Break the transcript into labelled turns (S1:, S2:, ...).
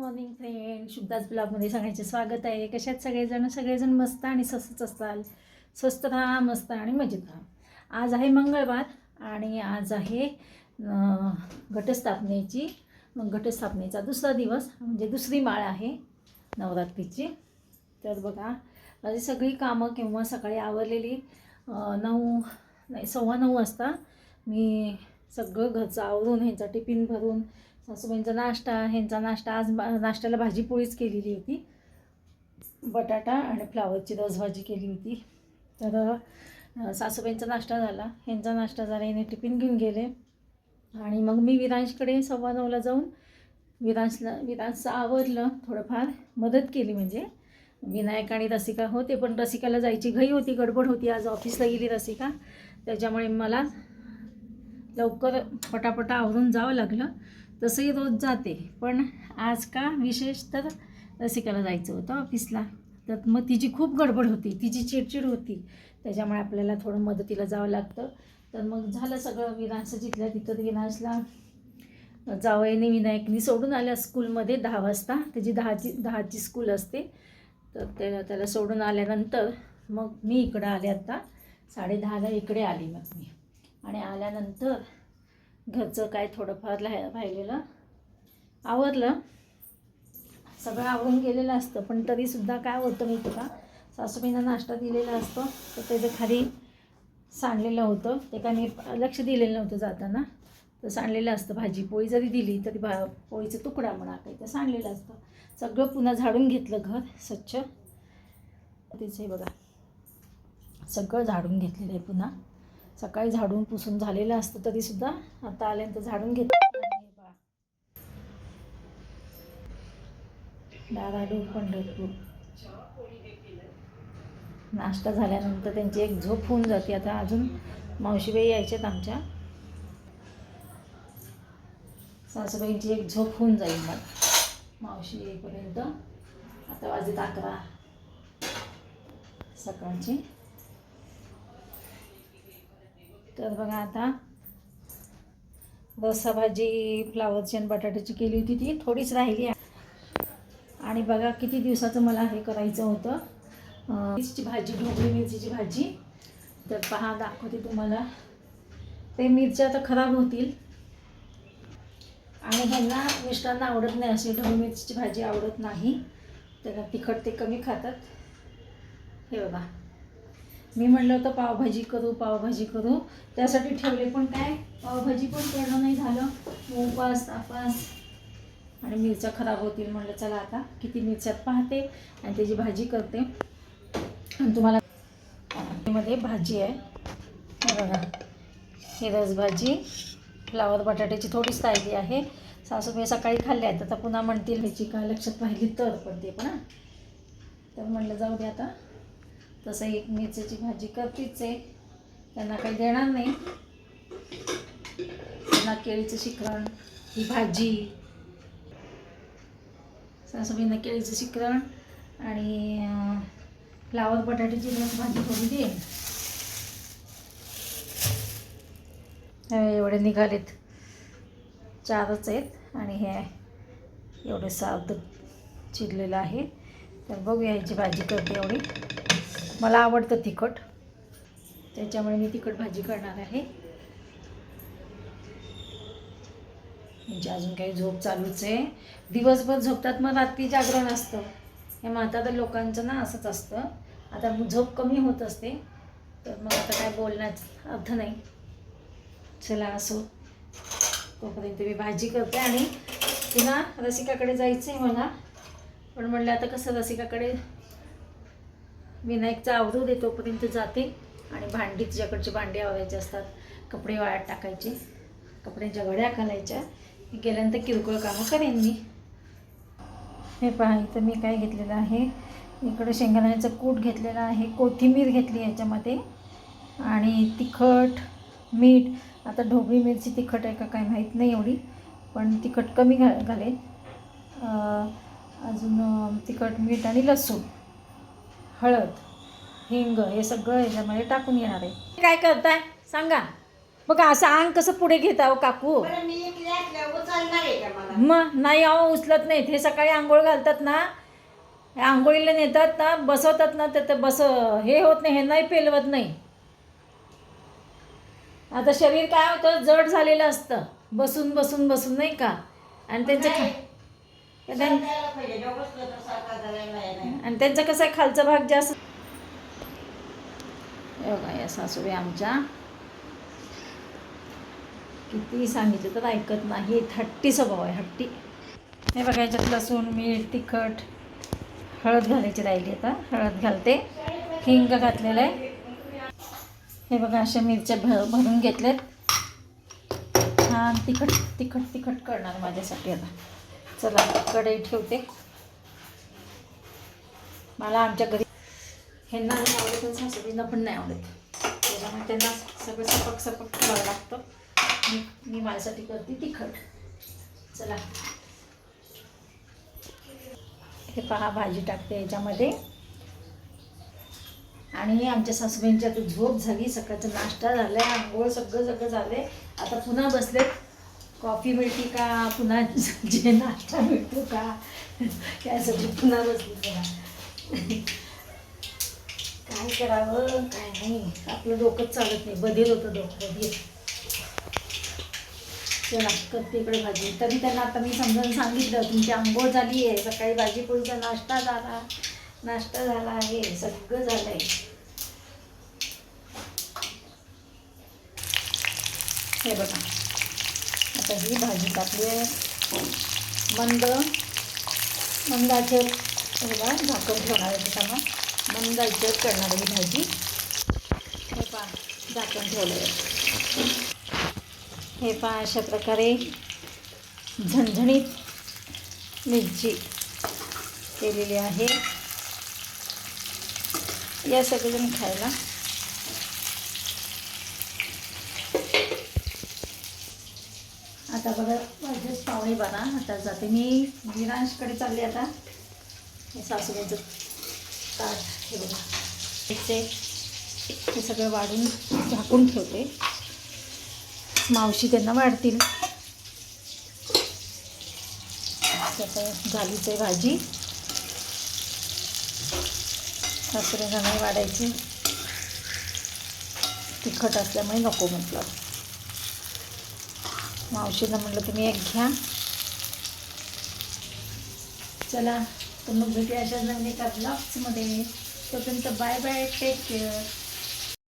S1: Morning friend शुभदास ब्लॉगमध्ये सगळ्यांचे स्वागत आहे. कशात सगळेजण? सगळेजण मस्त आणि स्वस्तच असाल स्वस्त राहा मस्त आणि मजेत राहा आज आहे मंगळवार आणि आज आहे घटस्थापनेची मग घटस्थापनेचा दुसरा दिवस म्हणजे दुसरी माळ आहे नवरात्रीची. तर बघा माझी सगळी कामं किंवा सकाळी आवरलेली नऊ नाही सव्वा नऊ वाजता मी सगळं घरचं आवरून ह्यांचा टिफिन भरून सासूबाईंचा नाश्ता ह्यांचा नाश्ता. आज नाश्त्याला भाजी पोळीच केलेली होती. बटाटा आणि फ्लावरची रसभाजी केली होती. तर सासूबाईंचा नाश्ता झाला. ह्यांचा नाश्ता झाला. याने टिफिन घेऊन गेले. आणि मग मी विरांशकडे सव्वा नऊला जाऊन विरांशला विरांशचं आवरलं थोडंफार. मदत केली म्हणजे. विनायक आणि रसिका होते पण रसिकाला जायची घाई होती गडबड होती. आज ऑफिसला गेली रसिका. त्याच्यामुळे मला लवकर पटापटा आवरून जावं लागलं. तसंही रोज जाते. पण आज का विशेष तर रसिकाला जायचं होतं ऑफिसला. तर मग तिची खूप गडबड होती. तिची चिडचिड होती. त्याच्यामुळे आपल्याला थोडं मदतीला जावं लागतं. तर मग झालं सगळं. विनाश जिथल्या तिथं विनाशला जावयाने विनायकनी सोडून आल्या स्कूलमध्ये दहा वाजता. त्याची दहाची दहाची स्कूल असते. तर त्याला त्याला सोडून आल्यानंतर मग मी इकडं आले आता. साडेदहाला इकडे आली मग मी. आणि आल्यानंतर घरचं काय थोडंफार राह राहिलेलं आवरलं. सगळं आवरून गेलेलं असतं पण तरीसुद्धा काय होतं मी तुला सासूबाईंना नाश्ता दिलेला असतो तर त्याचं खाली सांडलेलं होतं ते काय मी लक्ष दिलेलं नव्हतं जाताना. तर सांडलेलं असतं भाजी पोळी जरी दिली तरी भा पोळीचा तुकडा म्हणा काही तर सांडलेलं असतं. सगळं पुन्हा झाडून घेतलं घर स्वच्छ. तिचं हे बघा. सगळं झाडून घेतलेलं आहे पुन्हा. सकाळी झाडून पुसून झालेलं असतं तरीसुद्धा आता आल्यानंतर झाडून घेत डाराडूर पंढरपूर. नाश्ता झाल्यानंतर त्यांची एक झोप होऊन जाते. आता अजून मावशीबाई यायच्यात आमच्या. सासूबाईंची एक झोप होऊन जाईल मला मावशी येईपर्यंत. आता वाजत अकरा. सकाळची. तर बघा आता रस्सा भाजी फ्लावरची आणि बटाट्याची केली होती ती. थोडीच राहिली आहे. आणि बघा किती दिवसाचं मला हे करायचं होतं. मिरची भाजी ढोकळी मिरचीची भाजी. तर पहा दाखवते तुम्हाला. ते मिरच्या आता खराब होतील. आणि ह्यांना मिष्टांना आवडत नाही अशी ढोकळी मिरचीची भाजी आवडत नाही. त्यांना तिखट ते कमी खातात. हे बघा. मी म्हणलं होतं पावभाजी करू पावभाजी करू. त्यासाठी ठेवले पण काय? पावभाजी पण करणं नाही झालं. उपास तापास. आणि मिरच्या खराब होतील म्हणलं चला आता किती मिरच्यात पाहते आणि त्याची भाजी करते. आणि तुम्हाला मध्ये भाजी आहे. हे बघा. ही रसभाजी फ्लावर बटाट्याची थोडीच तायली आहे. सासूबाई सकाळी खाल्ली आहेत आता पुन्हा म्हणतील ह्याची का लक्षात राहिली तर पण ते पण तर म्हणलं जाऊ दे आता. तसं एक मिरच्याची भाजी करतेच आहे. त्यांना काही देणार नाही. त्यांना केळीचं शिकरण ही भाजी. सासूबाईंना केळीचं शिकरण आणि फ्लावर बटाट्याची दोन भाजी करून देईन. हे एवढे निघालेत. चारच आहेत आणि हे एवढं सावध चिरलेलं आहे. तर बघूया ह्याची भाजी करते एवढी. मला आवडतं तिखट. त्याच्यामुळे मी तिखट भाजी करणार आहे. म्हणजे अजून काही झोप चालूच आहे. दिवसभर झोपतात मग रात्री जागरण असतं. हे म्हाताऱ्या लोकांचं ना असंच असतं. आता झोप कमी होत असते. तर मग आता काय बोलण्याचा अर्थ नाही. चला असो. तोपर्यंत मी भाजी करते आणि पुन्हा रसिकाकडे जायचं आहे मला. पण म्हणलं आता कसं रसिकाकडे विनायकचा आवरू दे तोपर्यंत जाते आणि भांडी तिच्याकडची भांडी आवरायचे असतात. कपडे वाळत टाकायचे. कपड्यांच्या घड्या घालायच्या. गेल्यानंतर किरकोळ कामं करेन मी. हे पहा इथं मी काय घेतलेलं आहे. इकडं शेंगदाण्याचं कूट घेतलेलं आहे. कोथिंबीर घेतली याच्यामध्ये. आणि तिखट मीठ. आता ढोबळी मिरची तिखट आहे का काय माहीत नाही एवढी पण तिखट कमी घा घालेन. अजून तिखट मीठ आणि लसूण. हळद हिंग हे सगळं याच्यामध्ये टाकून येणार आहे. काय करताय? सांगा. बघा असं अंग कसं पुढे घेत आहो काकू? मग नाही अहो उचलत नाहीत. हे सकाळी आंघोळ घालतात ना हे आंघोळीला नेतात ना बसवतात ना तर ते बस हे होत नाही हे नाही पेलवत नाही. आता शरीर काय होतं? जड झालेलं असतं. बसून बसून बसून नाही का? आणि त्यांचं आणि त्यांचा कसा आहे खालचा भाग जास्त बघा या सासूबाई आमच्या. किती सांगितलं तर ऐकत नाही. हट्टी स्वभाव आहे हट्टी. हे बघा याच्यात लसूण मीठ तिखट हळद घालायची राहिली आता. हळद घालते. हिंग घातलेलं आहे. हे बघा अशा मिरच्या भर भरून घेतल्यात. छान तिखट तिखट तिखट करणार माझ्यासाठी आता. चला कढई ठेवते. मला आमच्या घरी ह्यांना नाही आवडत सासूबाईंना पण नाही आवडत. त्याच्यामुळे त्यांना सगळं सपक सपक करावं लागतं. मी मी माझ्यासाठी करते तिखट. चला. हे पहा भाजी टाकते याच्यामध्ये. आणि आमच्या सासूबाईंची आता झोप झाली सकाळचा नाश्ता झाला आंघोळ सगळं सगळं झालं आता पुन्हा बसलेत. कॉफी मिळते का? पुन्हा जे नाश्ता मिळतो का? यासाठी पुन्हा बसली करा काय करावं? काय नाही. आपलं डोकंच चालत नाही. बधीर होतं डोकं बधीर. चला करते इकडे भाजी. तरी त्यांना आता मी समजावून सांगितलं तुमची आंघोळ झाली आहे. सकाळी भाजी पोळीचा नाश्ता झाला. नाश्ता झाला आहे. सगळं झालं आहे हे बघा. आता ही भाजी टाकली आहे. मंद मंदाचे बघा झाकण ठेवणार आहे त्याच्यामुळे मंदाचे करणार ही भाजी. हे पा झाकण ठेवलं आहे. हे पा अशा प्रकारे झणझणीत मिरची केलेली आहे. या सगळेजण खायला आता बघा वाजलेत पावणे बारा आता जाते मी. विरांशकडे चालले आता. हे सासूबाईचं ताट हे बघा. हे सगळं वाढून झाकून ठेवते. मावशी त्यांना वाढतील. त्याचं झालीच आहे भाजी. सासरे नाही वाढायची. तिखट असल्यामुळे नको म्हटलं. मावशीला म्हटलं तुम्ही एक घ्या. चला तर मग भेटूया अशा नवीन एका ब्लॉग्समध्ये तोपर्यंत बाय बाय टेक केअर